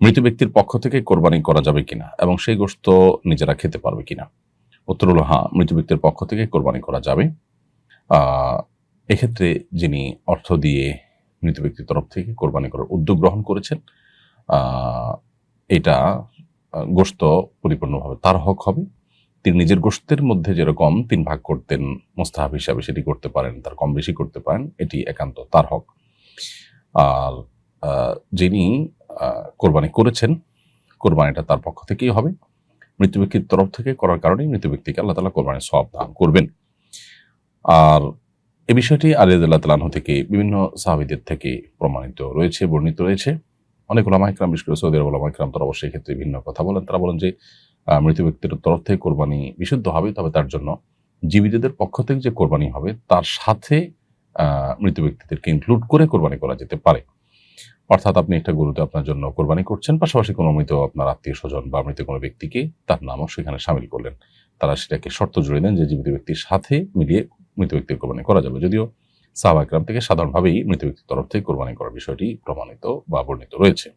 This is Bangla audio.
মৃত ব্যক্তির পক্ষ থেকে কোরবানি করা যাবে কিনা এবং সেই গোশত নিজেরা খেতে পারবে কিনা? উত্তর হলো হ্যাঁ মৃত ব্যক্তির পক্ষ থেকে কোরবানি করা যাবে। এক্ষেত্রে যিনি অর্থ দিয়ে মৃত ব্যক্তির তরফ থেকে কোরবানি করার উদ্যোগ গ্রহণ করেছেন এটা গোশত পরিপূর্ণভাবে তার হক হবে। তিনি নিজের গোশতের মধ্যে যেরকম তিন ভাগ করতেন, মোস্তাহাব হিসাবে সেটি করতে পারেন, তার কম বেশি করতে পারেন, এটি একান্ত তার হক। আর যিনি কোরবানি করেছেন, কোরবানিটা তার পক্ষ থেকেই হবে। মৃত্যু ব্যক্তির তরফ থেকে করার কারণেই মৃত্যু ব্যক্তিকে আল্লাহ তালা কোরবানির সব দান করবেন। আর এ বিষয়টি আলিয়াদুল্লাহ তালাহ থেকে বিভিন্ন সাহাবিদের থেকে প্রমাণিত রয়েছে, বর্ণিত রয়েছে। অনেক ওলামা ইকরাম, বিশেষ করে সৌদি আরব ওলামা ইকরাম তারা অবশ্যই ক্ষেত্রে ভিন্ন কথা বলেন। তারা বলেন যে মৃত ব্যক্তির তরফ থেকে কোরবানি বিশুদ্ধ হবে, তবে তার জন্য জীবিতদের পক্ষ থেকে যে কোরবানি হবে, তার সাথে মৃত ব্যক্তিদেরকে ইনক্লুড করে কোরবানি করা যেতে পারে। অর্থাৎ আপনি একটা গরুতে আপনার জন্য কোরবানি করছেন, পাশাপাশি কোনো মৃত আপনার আত্মীয় স্বজন বা মৃত কোনো ব্যক্তিকে তার নামও সেখানে সামিল করলেন। তারা সেটাকে শর্ত জুড়ে দেন যে জীবিত ব্যক্তির সাথে মিলিয়ে মৃত ব্যক্তির কোরবানি করা যাবে। যদিও সাহাবাকরাম থেকে সাধারণভাবেই মৃত ব্যক্তির তরফ থেকে কোরবানি করার বিষয়টি প্রমাণিত বা বর্ণিত রয়েছে।